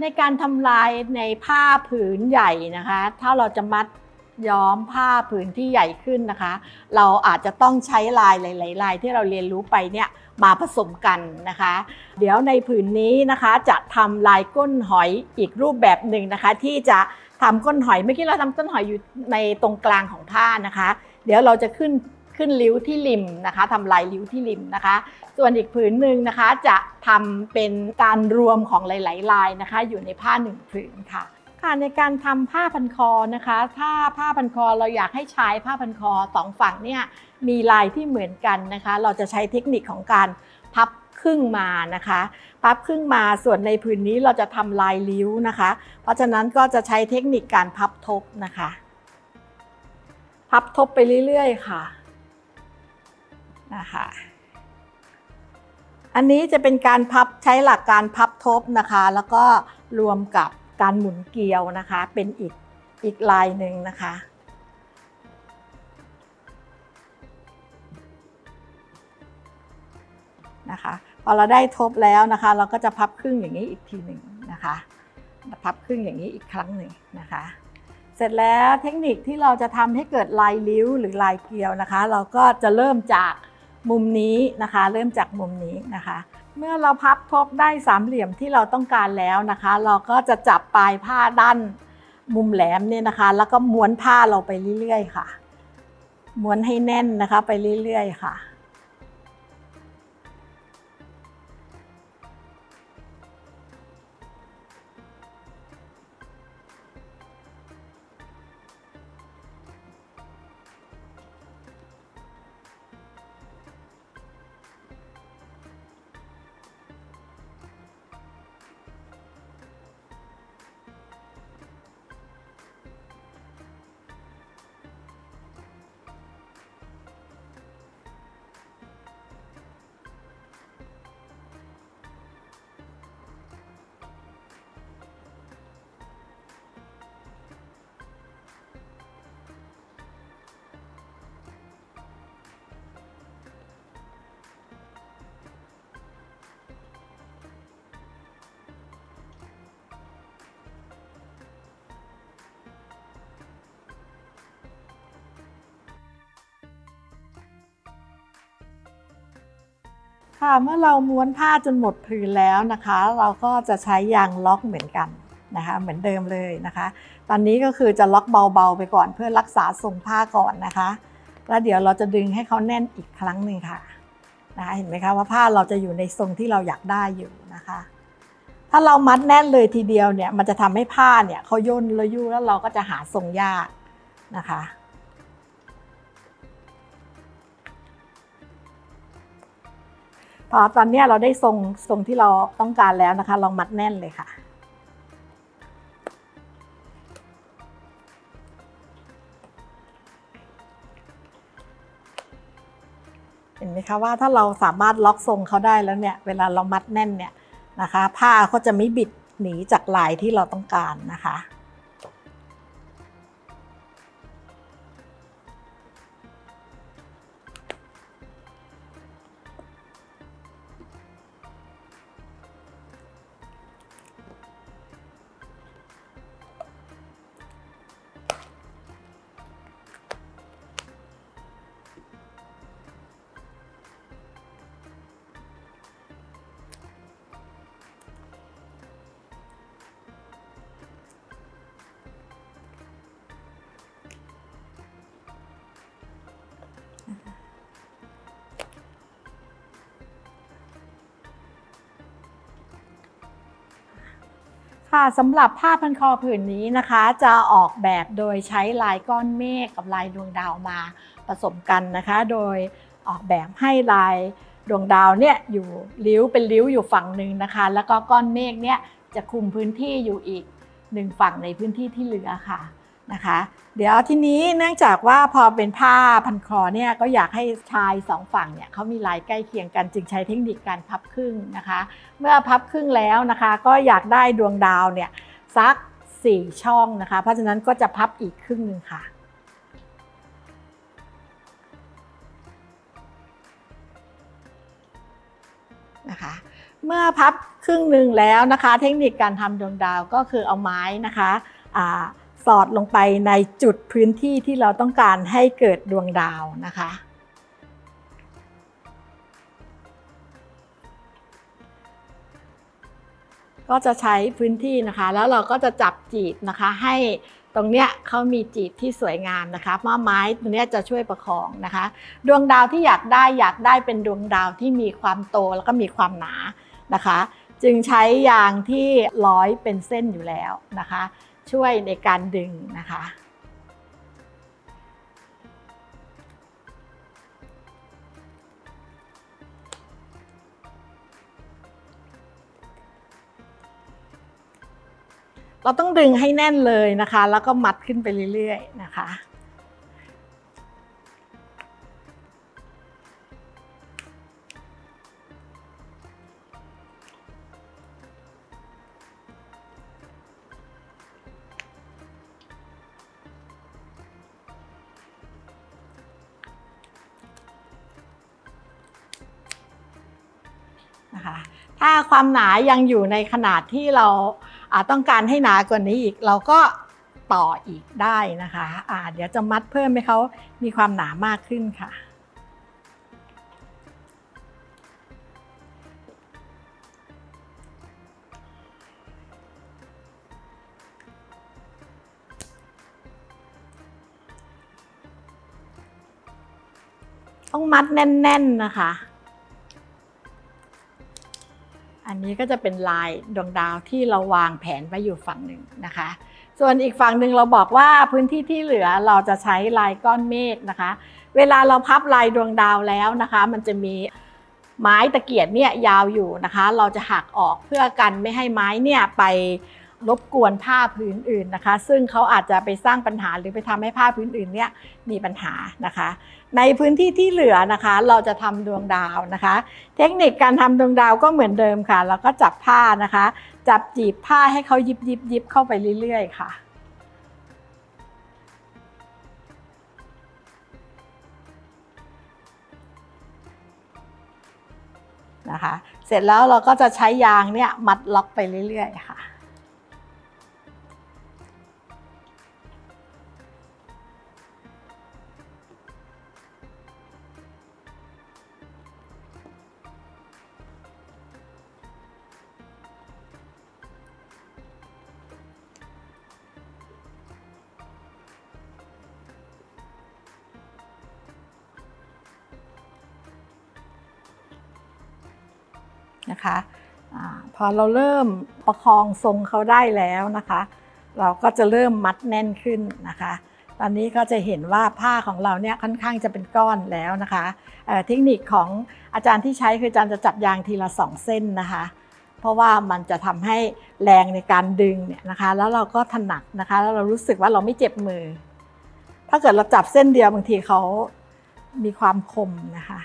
ในการทำลายในผ้าผืนใหญ่นะคะ ถ้าเราจะมัดย้อมผ้าผืนที่ใหญ่ขึ้นนะคะ เราอาจจะต้องใช้ลายหลายๆลายที่เราเรียนรู้ไปเนี่ยมาผสมกันนะคะ เดี๋ยวในผืนนี้นะคะจะทำลายก้นหอยอีกรูปแบบหนึ่งนะคะ ที่จะทำก้นหอยเมื่อกี้เราทำก้นหอยอยู่ในตรงกลางของผ้านะคะ เดี๋ยวเราจะขึ้น ขึ้นริ้วที่ริมนะคะทำลายริ้วที่ริมนะคะ ส่วนอีกผืนหนึ่งนะคะจะทำเป็นการรวมของหลาย ๆ ลายนะคะ อยู่ในผ้าหนึ่งผืนค่ะค่ะในการทำผ้าพันคอนะคะ ถ้าผ้าพันคอเราอยากให้ใช้ผ้าพันคอสองฝั่งเนี่ยมีลายที่เหมือนกันนะคะ เราจะใช้เทคนิคของการพับครึ่งมานะคะพับครึ่งมาส่วนในผืนนี้เราจะทำลายริ้วนะคะ เพราะฉะนั้นก็จะใช้เทคนิคการพับทบนะคะ พับทบไปเรื่อย ๆ ค่ะ นะคะอันนี้จะเป็นการพับใช้หลักการพับทบนะคะ แล้วก็รวมกับการหมุนเกลียวนะคะ เป็นอีกอีกลายหนึ่งนะคะนะคะพอเราได้ทบแล้วนะคะ เราก็จะพับครึ่งอย่างนี้อีกทีหนึ่งนะคะพับครึ่งอย่างนี้อีกครั้งหนึ่งนะคะ เสร็จแล้วเทคนิคที่เราจะทำให้เกิดลายริ้วหรือลายเกลียวนะคะ เราก็จะเริ่มจาก มุมนี้นะคะ เริ่มจากมุมนี้นะคะ เมื่อเราพับทบได้สามเหลี่ยมที่เราต้องการแล้วนะคะ เราก็จะจับปลายผ้าด้านมุมแหลมเนี่ยนะคะ แล้วก็ม้วนผ้าเราไปเรื่อยๆ ค่ะ ม้วนให้แน่นนะคะไปเรื่อยๆ ค่ะ ค่ะเมื่อเราม้วนผ้าจนหมดผืนแล้วนะคะ เราก็จะใช้ยางล็อกเหมือนกันนะคะเหมือนเดิมเลยนะคะ ตอนนี้ก็คือจะล็อกเบาๆไปก่อนเพื่อรักษาทรงผ้าก่อนนะคะ แล้วเดี๋ยวเราจะดึงให้เขาแน่นอีกครั้งหนึ่งค่ะนะคะเห็นไหมคะว่าผ้าเราจะอยู่ในทรงที่เราอยากได้อยู่นะคะ ถ้าเรามัดแน่นเลยทีเดียวเนี่ยมันจะทำให้ผ้าเนี่ยเขาย่นระยุแล้วเราก็จะหาทรงยากนะคะ พอตอนนี้เราได้ทรงทรงที่เราต้องการแล้วนะคะ ลองมัดแน่นเลยค่ะ เห็นไหมคะว่าถ้าเราสามารถล็อกทรงเขาได้แล้วเนี่ย เวลาเรามัดแน่นเนี่ยนะคะ ผ้าก็จะไม่บิดหนีจากลายที่เราต้องการนะคะ ค่ะสำหรับผ้าพันคอผืนนี้นะคะ จะออกแบบโดยใช้ลายก้อนเมฆกับลายดวงดาวมาผสมกันนะคะ โดยออกแบบให้ลายดวงดาวเนี่ยอยู่ริ้วเป็นริ้วอยู่ฝั่งหนึ่งนะคะ แล้วก็ก้อนเมฆเนี่ยจะคุมพื้นที่อยู่อีกหนึ่งฝั่งในพื้นที่ที่เหลือค่ะ นะคะ เดี๋ยวทีนี้เนื่องจากว่าพอเป็นผ้าพันคอเนี่ยก็อยากให้ชายสองฝั่งเนี่ยเขามีลายใกล้เคียงกันจึงใช้เทคนิคการพับครึ่งนะคะ เมื่อพับครึ่งแล้วนะคะ ก็อยากได้ดวงดาวเนี่ยสัก4ช่องนะคะ เพราะฉะนั้นก็จะพับอีกครึ่งหนึ่งค่ะ นะคะเมื่อพับครึ่งหนึ่งแล้วนะคะ เทคนิคการทำดวงดาวก็คือเอาไม้นะคะอา สอดลงไปในจุดพื้นที่ที่เราต้องการให้เกิดดวงดาวนะคะ ก็จะใช้พื้นที่นะคะ แล้วเราก็จะจับจีบนะคะ ให้ตรงเนี้ยเขามีจีบที่สวยงามนะคะเพราะไม้ตรงเนี้ยจะช่วยประคองนะคะ ดวงดาวที่อยากได้อยากได้เป็นดวงดาวที่มีความโตแล้วก็มีความหนานะคะ จึงใช้ยางที่ร้อยเป็นเส้นอยู่แล้วนะคะ ช่วยในการดึงนะคะ เราต้องดึงให้แน่นเลยนะคะ แล้วก็มัดขึ้นไปเรื่อยๆนะคะ นะคะ ถ้าความหนายังอยู่ในขนาดที่เราต้องการให้หนากว่านี้อีก เราก็ต่ออีกได้นะคะอาเดี๋ยวจะมัดเพิ่มให้เขามีความหนามากขึ้นค่ะต้องมัดแน่น ๆ นะคะ นี้ก็จะเป็นลายดวงดาวที่เราวางแผนไว้อยู่ฝั่งหนึ่งนะคะ ส่วนอีกฝั่งหนึ่งเราบอกว่าพื้นที่ที่เหลือเราจะใช้ลายก้อนเมฆนะคะ เวลาเราพับลายดวงดาวแล้วนะคะ มันจะมีไม้ตะเกียบเนี่ยยาวอยู่นะคะ เราจะหักออกเพื่อกันไม่ให้ไม้เนี่ยไป รบกวนผ้าพื้นอื่นนะคะ ซึ่งเขาอาจจะไปสร้างปัญหาหรือไปทำให้ผ้าพื้นอื่นเนี่ยมีปัญหานะคะ ในพื้นที่ที่เหลือนะคะ เราจะทำดวงดาวนะคะ เทคนิคการทำดวงดาวก็เหมือนเดิมค่ะเราก็จับผ้านะคะ จับจีบผ้าให้เขายิบยิบยิบเข้าไปเรื่อยๆ ค่ะนะคะเสร็จแล้วเราก็จะใช้ยางเนี่ยมัดล็อกไปเรื่อยๆ ค่ะ นะคะอาพอเราเริ่มประคองทรงเขาได้แล้วนะคะ เราก็จะเริ่มมัดแน่นขึ้นนะคะ ตอนนี้ก็จะเห็นว่าผ้าของเราเนี่ยค่อนข้างจะเป็นก้อนแล้วนะคะเอ่อเทคนิคของอาจารย์ที่ใช้คืออาจารย์จะจับยางทีละสองเส้นนะคะเพราะว่ามันจะทำให้แรงในการดึงเนี่ยนะคะ แล้วเราก็ถนัดนะคะ แล้วเรารู้สึกว่าเราไม่เจ็บมือ ถ้าเกิดเราจับเส้นเดียวบางทีเขามีความคมนะคะ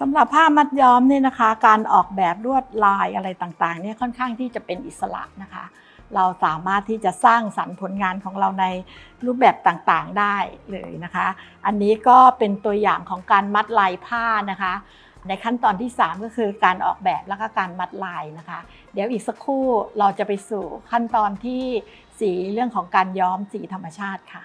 สำหรับผ้ามัดย้อมเนี่ยนะคะ การออกแบบลวดลายอะไรต่างๆเนี่ยค่อนข้างที่จะเป็นอิสระนะคะ เราสามารถที่จะสร้างสรรค์ผลงานของเราในรูปแบบต่างๆได้เลยนะคะ อันนี้ก็เป็นตัวอย่างของการมัดลายผ้านะคะ ในขั้นตอนที่ 3 ก็คือการออกแบบแล้วก็การมัดลายนะคะ เดี๋ยวอีกสักครู่เราจะไปสู่ขั้นตอนที่สีเรื่องของการย้อมสีธรรมชาติค่ะ